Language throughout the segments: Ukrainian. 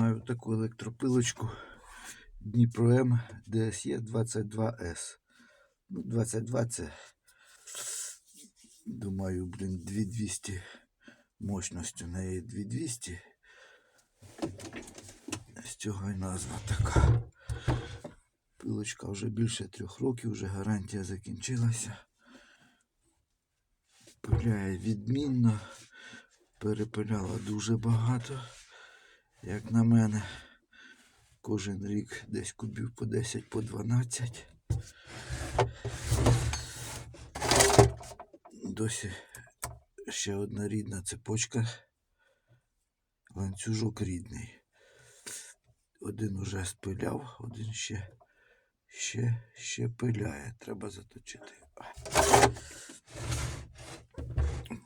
Маю таку електропилочку Дніпро М DSE 22S. Ну, 22 це, думаю, блін, 2200 мощність у неї 2200. З цього і назва така. Пилочка вже більше трьох років, вже гарантія закінчилася. Пиляє відмінно. Перепиляла дуже багато, як на мене. Кожен рік десь кубів по 10, по 12. Досі ще одна рідна цепочка. Ланцюжок рідний. Один уже спиляв, один ще, ще, ще пиляє. Треба заточити.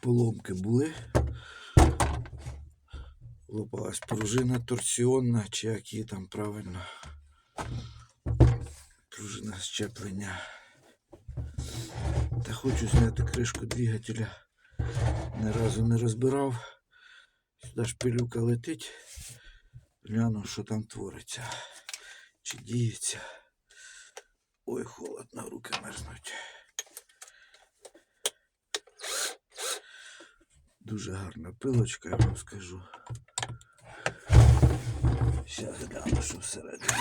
Поломки були. Лопалась пружина торсіонна, чи як її там правильно. Пружина щеплення. Та хочу зняти кришку двигателя. Ні разу не розбирав. Сюди ж пилюка летить. Гляну, що там твориться. Чи діється. Ой, холодно, руки мерзнуть. Дуже гарна пилочка, я вам скажу. Зараз гляну, що всередині.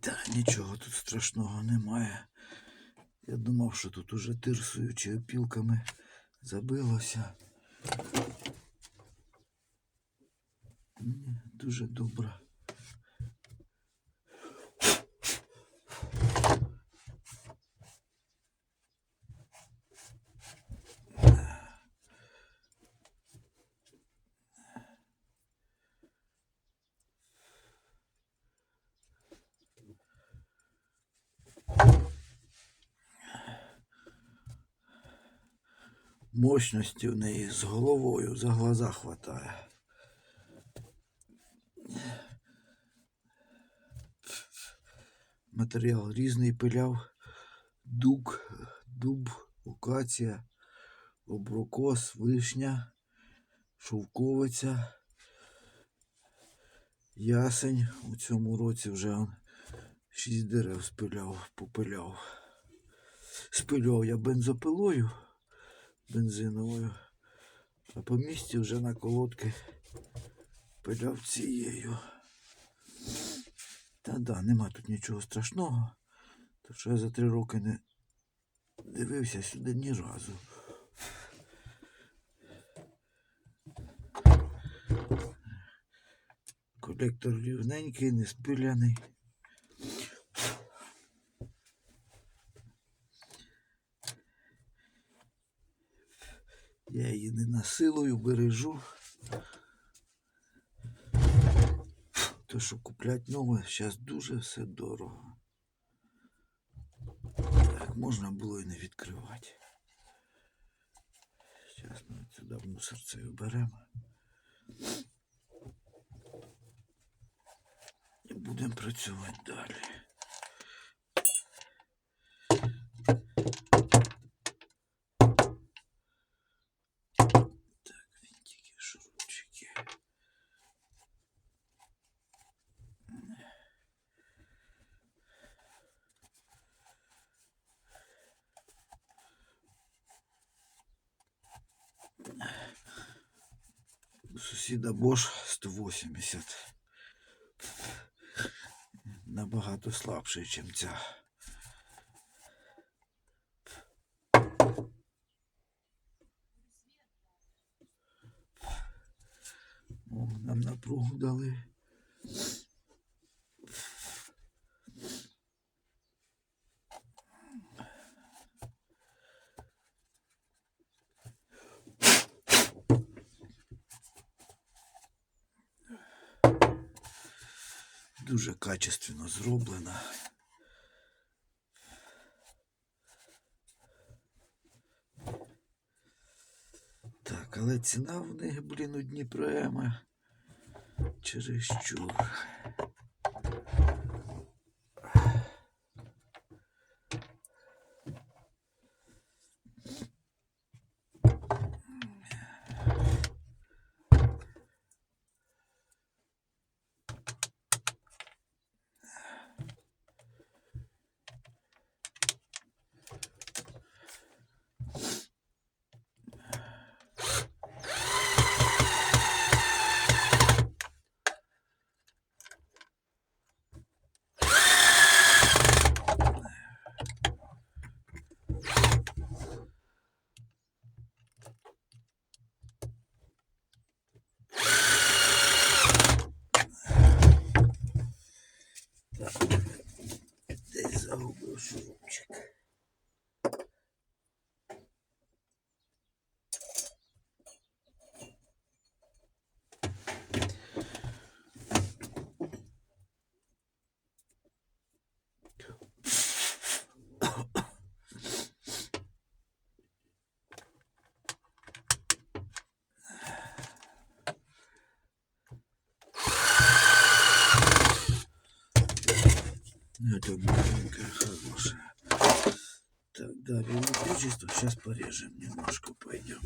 Та нічого тут страшного немає. Я думав, що тут уже тирсою чи опілками забилося. Дуже добре. Мощності в неї з головою за глаза хватає. Матеріал різний пиляв. Дук, дуб, лукація, оброкос, вишня, шовковиця, ясень. У цьому році вже шість дерев спиляв, попиляв. Спиляв я бензопилою бензиновою. А по місті вже на колодки пиляв цією. Та да, нема тут нічого страшного. То що я за три роки не дивився сюди ні разу. Колектор рівненький, не спиляний. Я її не насилую, бережу. То, що куплять нове, зараз дуже все дорого. Так можна було і не відкривати. Зараз ми сюди в мусорце беремо. І будемо працювати далі. У сусіда Бош 180. Набагато слабший, ніж ця. О, нам напругу дали. Дуже качественно зроблена. Так, але ціна в них, блін, у Дніпроема чересчур. Да, электричество. Сейчас порежем немножко, пойдем.